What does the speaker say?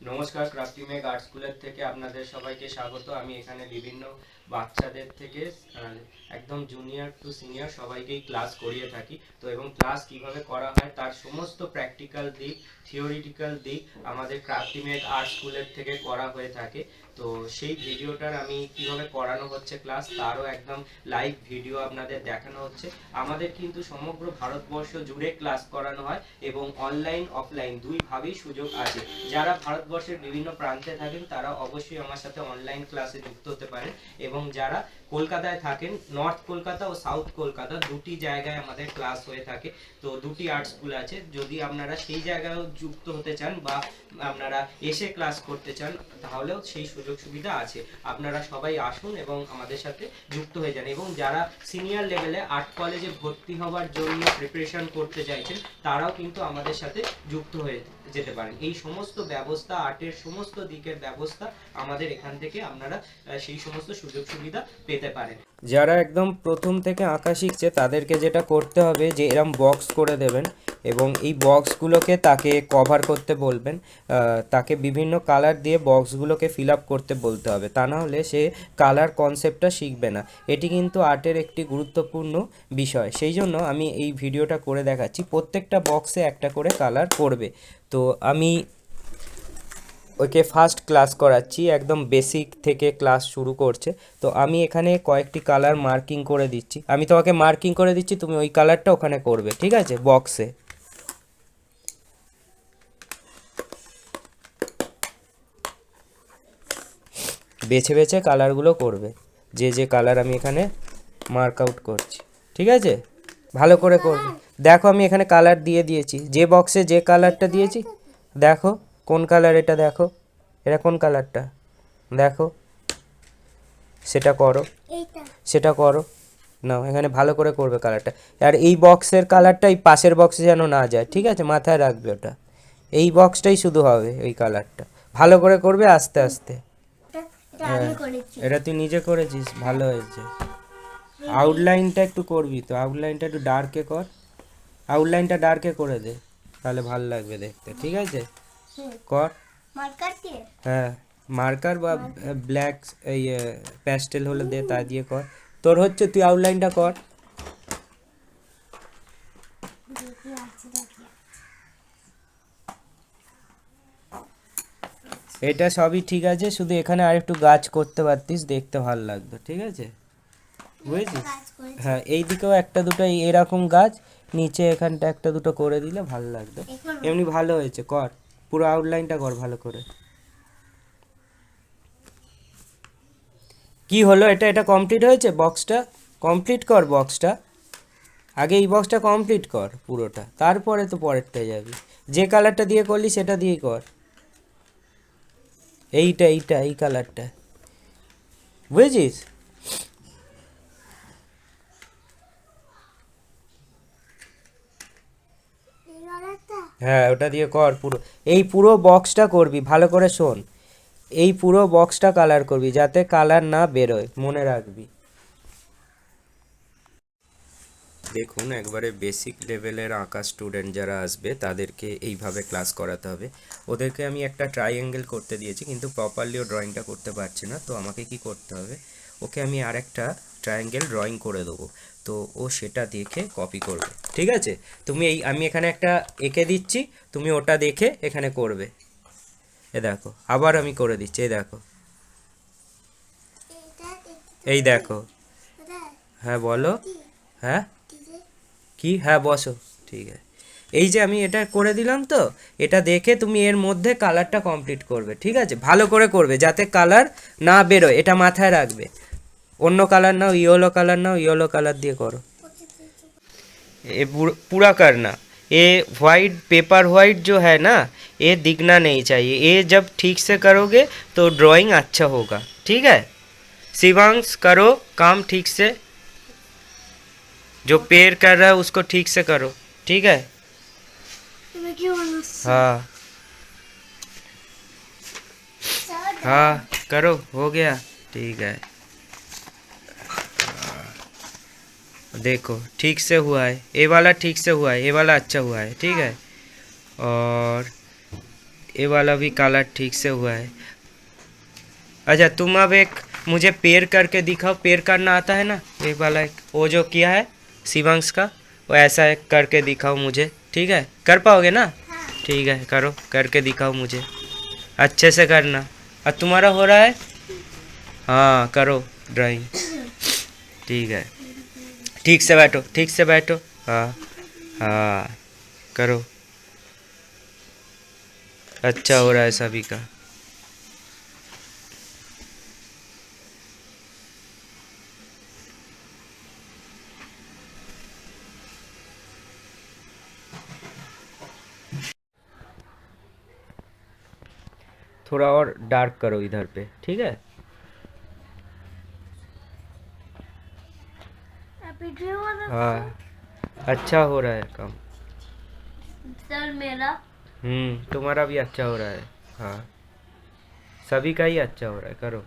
নমস্কার crafty make art স্কুলের থেকে আপনাদের সবাইকে স্বাগত। আমি এখানে বিভিন্ন বাচ্চাদের থেকে একদম জুনিয়র টু সিনিয়র সবাইকেই ক্লাস করিয়ে থাকি। তো এবং ক্লাস কীভাবে করা হয় তার সমস্ত প্র্যাকটিক্যাল দিক থিওরিটিক্যাল দিক আমাদের ক্রাফটি মেক আর্ট স্কুলের থেকে করা হয়ে থাকে। তো সেই ভিডিওটার আমি কীভাবে করানো হচ্ছে ক্লাস তারও একদম লাইভ ভিডিও আপনাদের দেখানো হচ্ছে। আমাদের কিন্তু সমগ্র ভারতবর্ষ জুড়ে ক্লাস করানো হয় এবং অনলাইন অফলাইন দুইভাবেই সুযোগ আছে। যারা ভারতবর্ষের বিভিন্ন প্রান্তে থাকেন, তারা অবশ্যই আমার সাথে অনলাইন ক্লাসে যুক্ত হতে পারেন এবং যারা কলকাতায় থাকেন নর্থ কলকাতা ও সাউথ কলকাতা দুটি জায়গায় আমাদের ক্লাস হয়ে থাকে। তো দুটি আর্ট স্কুল আছে। যদি আপনারা সেই জায়গায়ও যুক্ত হতে চান বা আপনারা এসে ক্লাস করতে চান, তাহলেও সেই সুযোগ সুবিধা আছে। আপনারা সবাই আসুন এবং আমাদের সাথে যুক্ত হয়ে যান এবং যারা সিনিয়র লেভেলে আর্ট কলেজে ভর্তি হওয়ার জন্য প্রিপারেশন করতে চাইছেন, তারাও কিন্তু আমাদের সাথে যুক্ত হয়ে যেতে পারেন। এই সমস্ত ব্যবস্থা আর্টের সমস্ত দিকের ব্যবস্থা আমাদের এখান থেকে আপনারা সেই সমস্ত সুযোগ সুবিধা পেতে পারেন। যারা একদম প্রথম থেকে আঁকা শিখছে, তাদেরকে যেটা করতে হবে যে এরম বক্স করে দেবেন এবং এই বক্সগুলোকে তাকে কভার করতে বলবেন তাকে বিভিন্ন কালার দিয়ে বক্সগুলোকে ফিল আপ করতে বলতে হবে। তা না হলে সে কালার কনসেপ্টটা শিখবে না। এটি কিন্তু আর্টের একটি গুরুত্বপূর্ণ বিষয়। সেই জন্য আমি এই ভিডিওটা করে দেখাচ্ছি। প্রত্যেকটা বক্সে একটা করে কালার করবে তো আমি ওকে ফার্স্ট ক্লাস করাচ্ছি, একদম বেসিক থেকে ক্লাস শুরু করছে। তো আমি এখানে কয়েকটি কালার মার্কিং করে দিচ্ছি। আমি তোমাকে মার্কিং করে দিচ্ছি, তুমি ওই কালারটা ওখানে করবে, ঠিক আছে? বক্সে বেছে বেছে কালারগুলো করবে। যে যে কালার আমি এখানে মার্ক আউট করছি, ঠিক আছে? ভালো করে করবে। দেখো আমি এখানে কালার দিয়ে দিয়েছি। যে বক্সে যে কালারটা দিয়েছি, দেখো। কোন কালার এটা দেখো? এটা কোন কালারটা দেখো। সেটা করো। সেটা করো। নাও এখানে ভালো করে করবে কালারটা আর এই বক্সের কালারটা এই পাশের বক্সে যেন না যায় ঠিক আছে? মাথায় রাখবে ওটা। এই বক্সটাই শুধু হবে ওই কালারটা ভালো করে করবে আস্তে আস্তে। এটা এটা তুই নিজে করেছিস ভালো হয়েছে। আউটলাইনটা একটু করবি তো। আউটলাইনটা একটু ডার্কে কর। আউটলাইনটা ডার্কে করে দে তাহলে ভালো লাগবে দেখতে ঠিক আছে? কর। মার্কার দিয়ে হ্যাঁ মার্কার বা ব্ল্যাক এই প্যাস্টেল হলে দে তা দিয়ে কর। তোর হচ্ছে তুই আউটলাইনটা কর। এটা সবই ঠিক আছে শুধু এখানে আর একটু গাছ করতে পারতিস দেখতে ভালো লাগতো ঠিক আছে? বুঝেছিস? হ্যাঁ এই দিকেও একটা দুটো এরকম গাছ নিচে এখানটা একটা দুটো করে দিলে ভালো লাগতো। এমনি ভালো হয়েছে কর। পুরো আউটলাইনটা কর ভালো করে। কি হলো? এটা এটা কমপ্লিট হয়েছে বক্সটা কমপ্লিট কর বক্সটা আগে এই বক্সটা কমপ্লিট কর পুরোটা। তারপরে তো পরেরটা যাবি। যে কালারটা দিয়ে করলি, সেটা দিয়েই কর। এইটা এইটা, এই কালারটা বুঝেছিস এই কালারটা হ্যাঁ ওটা দিয়ে কর পুরো। এই পুরো বক্সটা করবি, ভালো করে শোন। এই পুরো বক্সটা কালার করবি যাতে কালার না বেরোয়, মনে রাখবি। দেখুন একবারে বেসিক লেভেলের আঁকা স্টুডেন্ট যারা আসবে তাদেরকে এইভাবে ক্লাস করাতে হবে। ওদেরকে আমি একটা ট্রাইঅ্যাঙ্গেল করতে দিয়েছি কিন্তু প্রপারলি ও ড্রয়িংটা করতে পারছে না তো আমাকে কি করতে হবে? ওকে আমি আর একটা ট্রায়াঙ্গেল ড্রয়িং করে দেবো। তো ও সেটা দেখে কপি করবে। ঠিক আছে? তুমি এই আমি এখানে একটা এঁকে দিচ্ছি তুমি ওটা দেখে এখানে করবে। এ দেখো আবার আমি করে দিচ্ছি এই দেখো। এই দেখো। হ্যাঁ বলো। হ্যাঁ? কি যে কি হ্যাঁ বসো ঠিক আছে এই যে আমি এটা করে দিলাম তো এটা দেখে তুমি এর মধ্যে কালারটা কমপ্লিট করবে ঠিক আছে ভালো করে করবে যাতে কালার না বেরোয় এটা মাথায় রাখবে অন্য কালার নাও ইয়েলো কালার নাও ইয়েলো কালার দিয়ে করো ये पूर- पूरा करना ये वाइट पेपर वाइट जो है ना ये दिखना नहीं चाहिए ये जब ठीक से करोगे तो ड्राइंग अच्छा होगा ठीक है शिवांश करो काम ठीक से जो पेड़ कर रहा है उसको ठीक से करो। ठीक है? हाँ। हाँ करो हो गया। ठीक है। देखो ठीक से हुआ है। ये वाला ठीक से हुआ है ये वाला अच्छा हुआ है ठीक है? और ये वाला भी काला ठीक से हुआ है। अच्छा तुम अब एक मुझे पेड़ करके दिखाओ। पेड़ करना आता है ना ये वाला एक वो जो किया है शिवंश का? वो ऐसा करके दिखाओ मुझे, ठीक है? कर पाओगे ना? ठीक है, करो, करके दिखाओ मुझे। अच्छे से करना। और तुम्हारा हो रहा है? हाँ करो ड्राइंग ठीक है। ठीक से बैठो, ठीक से बैठो। हाँ हाँ करो। अच्छा हो रहा है सभी का। थोड़ा और डार्क करो इधर पे ठीक है? हाँ अच्छा हो रहा है काम। सर मेरा। हम्म तुम्हारा भी अच्छा हो रहा है हाँ। सभी का ही अच्छा हो रहा है करो।